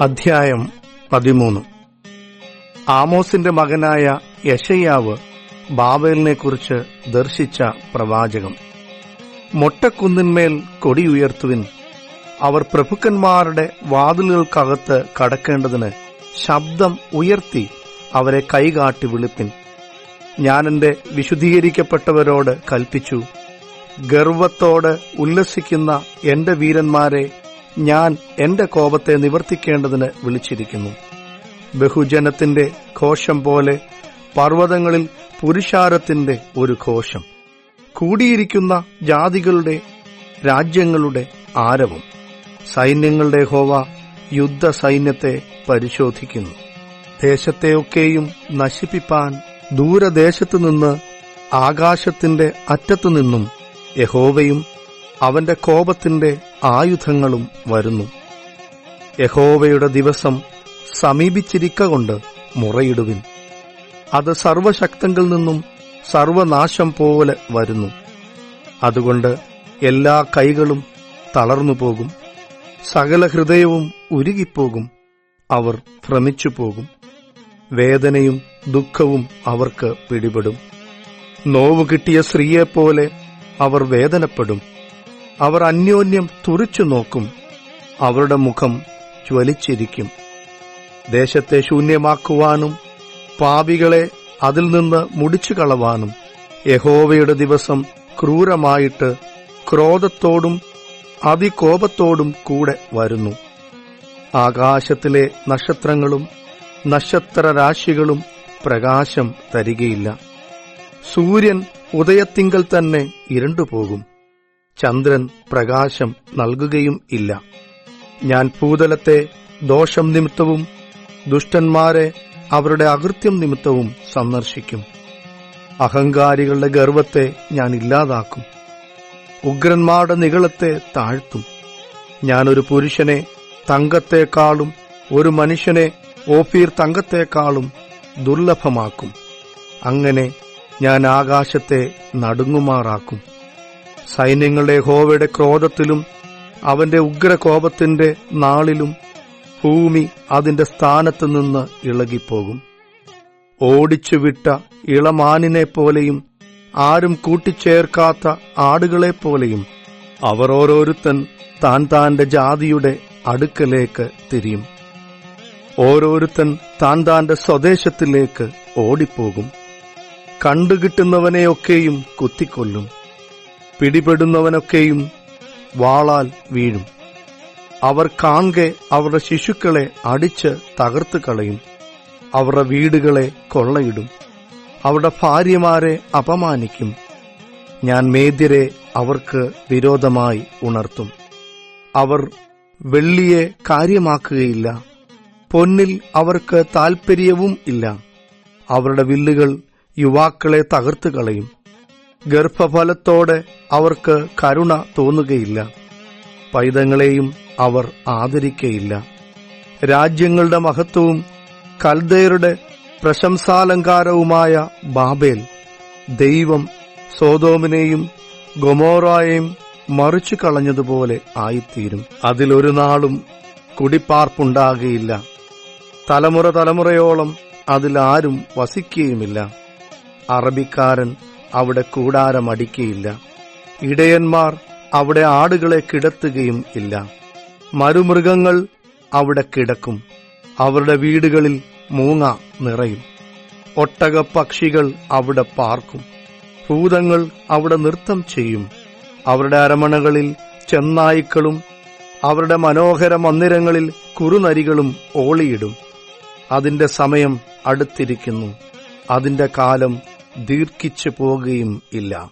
അധ്യായം പതിമൂന്ന്. ആമോസിന്റെ മകനായ യശയ്യാവ് ബാബേലിനെക്കുറിച്ച് ദർശിച്ച പ്രവാചകം. മൊട്ടക്കുന്നിന്മേൽ കൊടി ഉയർത്തുവിൻ. അവർ പ്രഭുക്കന്മാരുടെ വാതിലുകൾക്കകത്ത് കടക്കേണ്ടതിന് ശബ്ദം ഉയർത്തി അവരെ കൈകാട്ടി വിളിപ്പിൻ. ഞാൻ എന്റെ വിശുദ്ധീകരിക്കപ്പെട്ടവരോട് കൽപ്പിച്ചു ഗർവത്തോട് ഉല്ലസിക്കുന്ന എന്റെ വീരന്മാരെ ഞാൻ എന്റെ കോപത്തെ നിവർത്തിക്കേണ്ടതിന് വിളിച്ചിരിക്കുന്നു. ബഹുജനത്തിന്റെ ഘോഷം പോലെ പർവതങ്ങളിൽ പുരുഷാരത്തിന്റെ ഒരു ഘോഷം. കൂടിയിരിക്കുന്ന ജാതികളുടെ രാജ്യങ്ങളുടെ ആരവം. സൈന്യങ്ങളുടെ ഹോവ യുദ്ധ സൈന്യത്തെ പരിശോധിക്കുന്നു ദേശത്തെയൊക്കെയും നശിപ്പിപ്പാൻ ദൂരദേശത്തു നിന്ന് ആകാശത്തിന്റെ അറ്റത്തുനിന്നും യഹോവയും അവന്റെ കോപത്തിന്റെ ആയുധങ്ങളും വരുന്നു. യഹോവയുടെ ദിവസം സമീപിച്ചിരിക്കൊണ്ട് മുറയിടുവിൻ. അത് സർവശക്തങ്കിൽ നിന്നും സർവനാശം പോലെ വരുന്നു. അതുകൊണ്ട് എല്ലാ കൈകളും തളർന്നു പോകും സകല ഹൃദയവും ഉരുകിപ്പോകും. അവർ ഭ്രമിച്ചു പോകും വേദനയും ദുഃഖവും അവർക്ക് പിടിപെടും. നോവ് കിട്ടിയ സ്ത്രീയെപ്പോലെ അവർ വേദനപ്പെടും. അവർ അന്യോന്യം തുറിച്ചു നോക്കും. അവരുടെ മുഖം ജ്വലിച്ചിരിക്കും. ദേശത്തെ ശൂന്യമാക്കുവാനും പാപികളെ അതിൽ നിന്ന് മുടിച്ചു കളവാനും യഹോവയുടെ ദിവസം ക്രൂരമായിട്ട് ക്രോധത്തോടും അതികോപത്തോടും കൂടെ വരുന്നു. ആകാശത്തിലെ നക്ഷത്രങ്ങളും നക്ഷത്രരാശികളും പ്രകാശം തരികയില്ല. സൂര്യൻ ഉദയത്തിങ്കൽ തന്നെ ഇരുണ്ടുപോകും. ചന്ദ്രൻ പ്രകാശം നൽകുകയും ഇല്ല. ഞാൻ ഭൂതലത്തെ ദോഷം നിമിത്തവും ദുഷ്ടന്മാരെ അവരുടെ അകൃത്യം നിമിത്തവും സന്ദർശിക്കും. അഹങ്കാരികളുടെ ഗർവത്തെ ഞാൻ ഇല്ലാതാക്കും. ഉഗ്രന്മാരുടെ നികളത്തെ താഴ്ത്തും. ഞാനൊരു പുരുഷനെ തങ്കത്തെക്കാളും ഒരു മനുഷ്യനെ ഓഫീർ തങ്കത്തെക്കാളും ദുർലഭമാക്കും. അങ്ങനെ ഞാൻ ആകാശത്തെ നടുങ്ങുമാറാക്കും. സൈന്യങ്ങളുടെ ഹോവയുടെ ക്രോധത്തിലും അവന്റെ ഉഗ്രകോപത്തിന്റെ നാളിലും ഭൂമി അതിന്റെ സ്ഥാനത്ത് നിന്ന് ഇളകിപ്പോകും. ഓടിച്ചുവിട്ട ഇളമാനിനെ പോലെയും ആരും കൂട്ടിച്ചേർക്കാത്ത ആടുകളെപ്പോലെയും അവർ ഓരോരുത്തൻ താൻ താന്റെ ജാതിയുടെ അടുക്കലേക്ക് തിരിയും. ഓരോരുത്തൻ താൻ താന്റെ സ്വദേശത്തിലേക്ക് ഓടിപ്പോകും. കണ്ടുകിട്ടുന്നവനെയൊക്കെയും കുത്തിക്കൊല്ലും. പിടിപെടുന്നവനൊക്കെയും വാളാൽ വീഴും. അവർ കാൺകെ അവരുടെ ശിശുക്കളെ അടിച്ച് തകർത്ത് കളയും. അവരുടെ വീടുകളെ കൊള്ളയിടും. അവരുടെ ഭാര്യമാരെ അപമാനിക്കും. ഞാൻ മേദ്യരെ അവർക്ക് വിരോധമായി ഉണർത്തും. അവർ വെള്ളിയെ കാര്യമാക്കുകയില്ല. പൊന്നിൽ അവർക്ക് താൽപ്പര്യവും ഇല്ല. അവരുടെ വില്ലുകൾ യുവാക്കളെ തകർത്തു കളയും. ഗർഭഫലത്തോടെ അവർക്ക് കരുണ തോന്നുകയില്ല. പൈതങ്ങളെയും അവർ ആദരിക്കയില്ല. രാജ്യങ്ങളുടെ മഹത്വവും കൽദയരുടെ പ്രശംസാലങ്കാരവുമായ ബാബേൽ ദൈവം സോതോമിനെയും ഗൊമോറായെയും മറിച്ചു കളഞ്ഞതുപോലെ ആയിത്തീരും. അതിലൊരു നാളും കുടിപ്പാർപ്പുണ്ടാകുകയില്ല തലമുറ തലമുറയോളം അതിലാരും വസിക്കുകയുമില്ല. അറബിക്കാരൻ അവിടെ കൂടാരമടിക്കയില്ല. ഇടയന്മാർ അവിടെ ആടുകളെ കിടത്തുകയും ഇല്ല. മരുമൃഗങ്ങൾ അവിടെ കിടക്കും. അവരുടെ വീടുകളിൽ മൂങ്ങ നിറയും. ഒട്ടകപ്പക്ഷികൾ അവിടെ പാർക്കും. ഭൂതങ്ങൾ അവിടെ നൃത്തം ചെയ്യും. അവരുടെ അരമണകളിൽ ചെന്നായ്ക്കളും അവരുടെ മനോഹര മന്ദിരങ്ങളിൽ കുറുനരികളും ഓളിയിടും. അതിന്റെ സമയം അടുത്തിരിക്കുന്നു. അതിന്റെ കാലം ദീർഘിച്ചു പോകുകയും ഇല്ല.